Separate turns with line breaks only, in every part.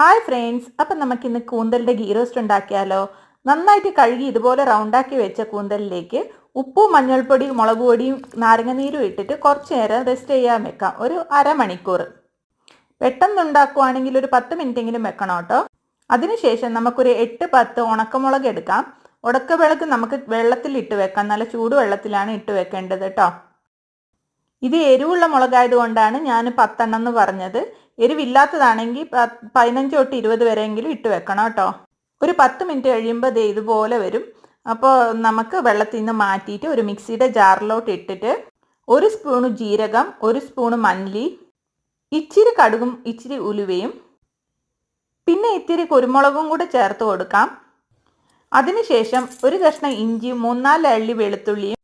Hi friends അപ്പം നമുക്കിന്ന് കൂന്തലിന്റെ ghee roast ഉണ്ടാക്കിയാലോ? നന്നായിട്ട് കഴുകി ഇതുപോലെ റൗണ്ടാക്കി വെച്ച കൂന്തലിലേക്ക് ഉപ്പും മഞ്ഞൾപ്പൊടിയും മുളക് പൊടിയും നാരങ്ങനീരും ഇട്ടിട്ട് കുറച്ച് നേരം റെസ്റ്റ് ചെയ്യാൻ വെക്കാം. ഒരു അരമണിക്കൂർ. പെട്ടെന്ന് ഉണ്ടാക്കുവാണെങ്കിൽ ഒരു പത്ത് മിനിറ്റെങ്കിലും വെക്കണം കേട്ടോ. അതിനുശേഷം നമുക്കൊരു എട്ട് പത്ത് ഉണക്കമുളക് എടുക്കാം. ഉടക്കവിളക്ക് നമുക്ക് വെള്ളത്തിൽ ഇട്ട് വെക്കാം. നല്ല ചൂടുവെള്ളത്തിലാണ് ഇട്ട് വെക്കേണ്ടത് കേട്ടോ. ഇത് എരിവുള്ള മുളകായത് കൊണ്ടാണ് ഞാൻ പത്തെണ്ണം എന്ന് പറഞ്ഞത്. എരിവില്ലാത്തതാണെങ്കിൽ പതിനഞ്ച് തൊട്ട് ഇരുപത് വരെയെങ്കിലും ഇട്ട് വെക്കണം കേട്ടോ. ഒരു പത്ത് മിനിറ്റ് കഴിയുമ്പോൾ ദേ ഇതുപോലെ വരും. അപ്പോൾ നമുക്ക് വെള്ളത്തിൽ നിന്ന് മാറ്റിയിട്ട് ഒരു മിക്സിയുടെ ജാറിലോട്ട് ഇട്ടിട്ട് ഒരു സ്പൂണ് ജീരകം ഒരു സ്പൂണ് മല്ലി ഇച്ചിരി കടുകും ഇച്ചിരി ഉലുവയും പിന്നെ ഇത്തിരി കുരുമുളകും കൂടെ ചേർത്ത് കൊടുക്കാം. അതിനുശേഷം ഒരു കഷ്ണം ഇഞ്ചിയും മൂന്നാൽ അള്ളി വെളുത്തുള്ളിയും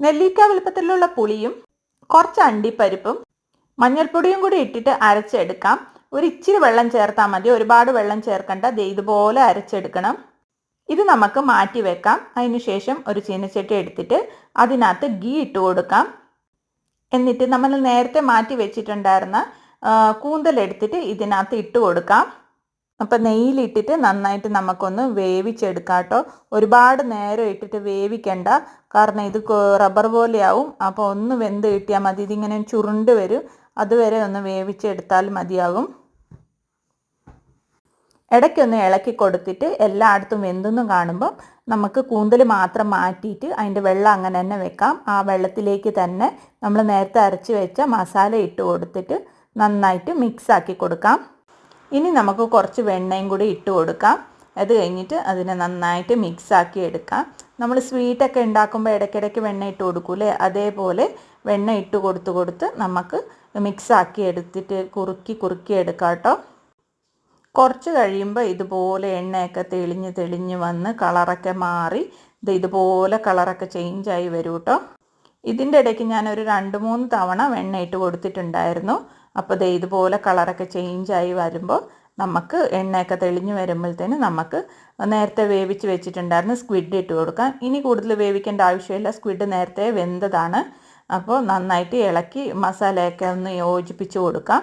നെല്ലിക്ക വലുപ്പത്തിലുള്ള പുളിയും കുറച്ച് അണ്ടിപ്പരിപ്പും മഞ്ഞൾപ്പൊടിയും കൂടി ഇട്ടിട്ട് അരച്ചെടുക്കാം. ഒരു ഇച്ചിരി വെള്ളം ചേർത്താൽ മതി. ഒരുപാട് വെള്ളം ചേർക്കണ്ട. ദേ ഇതുപോലെ അരച്ചെടുക്കണം. ഇത് നമുക്ക് മാറ്റി വെക്കാം. അതിനുശേഷം ഒരു ചീനച്ചട്ടി എടുത്തിട്ട് അതിനകത്ത് ഗീ ഇട്ട് കൊടുക്കാം. എന്നിട്ട് നമ്മൾ നേരത്തെ മാറ്റി വെച്ചിട്ടുണ്ടായിരുന്ന കൂന്തലെടുത്തിട്ട് ഇതിനകത്ത് ഇട്ട് കൊടുക്കാം. അപ്പം നെയ്യിലിട്ടിട്ട് നന്നായിട്ട് നമുക്കൊന്ന് വേവിച്ചെടുക്കാം കേട്ടോ. ഒരുപാട് നേരം ഇട്ടിട്ട് വേവിക്കണ്ട. കാരണം ഇത് റബ്ബർ പോലെയാവും. അപ്പോൾ ഒന്ന് വെന്ത് കിട്ടിയാൽ മതി. ഇതിങ്ങനെ ചുരുണ്ട് വരും. അതുവരെ ഒന്ന് വേവിച്ചെടുത്താൽ മതിയാകും. ഇടയ്ക്കൊന്ന് ഇളക്കി കൊടുത്തിട്ട് എല്ലായിടത്തും വെന്തെന്നും കാണുമ്പം നമുക്ക് കൂന്തൽ മാത്രം മാറ്റിയിട്ട് അതിന്റെ വെള്ളം അങ്ങനെ തന്നെ വെക്കാം. ആ വെള്ളത്തിലേക്ക് തന്നെ നമ്മൾ നേരത്തെ അരച്ച് വെച്ച മസാല ഇട്ട് കൊടുത്തിട്ട് നന്നായിട്ട് മിക്സ് ആക്കി കൊടുക്കാം. ഇനി നമുക്ക് കുറച്ച് വെണ്ണയും കൂടി ഇട്ട് കൊടുക്കാം. അത് കഴിഞ്ഞിട്ട് അതിനെ നന്നായിട്ട് മിക്സ് ആക്കി എടുക്കാം. നമ്മൾ സ്വീറ്റൊക്കെ ഉണ്ടാക്കുമ്പോൾ ഇടയ്ക്കിടയ്ക്ക് വെണ്ണ ഇട്ട് കൊടുക്കൂലേ അതേപോലെ വെണ്ണ ഇട്ട് കൊടുത്ത് കൊടുത്ത് നമുക്ക് മിക്സ് ആക്കി എടുത്തിട്ട് കുറുക്കി കുറുക്കി എടുക്കാം കേട്ടോ. കുറച്ച് കഴിയുമ്പോൾ ഇതുപോലെ എണ്ണയൊക്കെ തെളിഞ്ഞ് തെളിഞ്ഞ് വന്ന് കളറൊക്കെ മാറി ഇത് ഇതുപോലെ കളറൊക്കെ ചേഞ്ചായി വരും കേട്ടോ. ഇതിന്റെ ഇടയ്ക്ക് ഞാനൊരു രണ്ട് മൂന്ന് തവണ വെണ്ണ ഇട്ട് കൊടുത്തിട്ടുണ്ടായിരുന്നു. അപ്പോൾ ദേ ഇതുപോലെ കളറൊക്കെ ചേഞ്ചായി വരുമ്പോൾ നമുക്ക് എണ്ണയൊക്കെ തെളിഞ്ഞ് വരുമ്പോഴത്തേന് നമുക്ക് നേരത്തെ വേവിച്ച് വെച്ചിട്ടുണ്ടായിരുന്നു സ്ക്വിഡ് ഇട്ട് കൊടുക്കാം. ഇനി കൂടുതൽ വേവിക്കേണ്ട ആവശ്യമില്ല. സ്ക്വിഡ് നേരത്തെ വെന്തതാണ്. അപ്പോൾ നന്നായിട്ട് ഇളക്കി മസാലയൊക്കെ ഒന്ന് യോജിപ്പിച്ച് കൊടുക്കാം.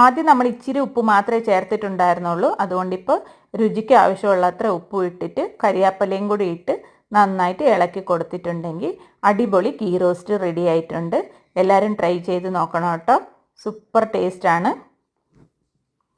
ആദ്യം നമ്മൾ ഇച്ചിരി ഉപ്പ് മാത്രമേ ചേർത്തിട്ടുണ്ടായിരുന്നുള്ളൂ. അതുകൊണ്ടിപ്പോൾ രുചിക്ക് ആവശ്യമുള്ള അത്ര ഉപ്പ് ഇട്ടിട്ട് കരിയാപ്പലയും കൂടി ഇട്ട് നന്നായിട്ട് ഇളക്കി കൊടുത്തിട്ടുണ്ടെങ്കിൽ അടിപൊളി ഗീ റോസ്റ്റ് റെഡി ആയിട്ടുണ്ട്. എല്ലാവരും ട്രൈ ചെയ്ത് നോക്കണം കേട്ടോ. സൂപ്പർ ടേസ്റ്റാണ്.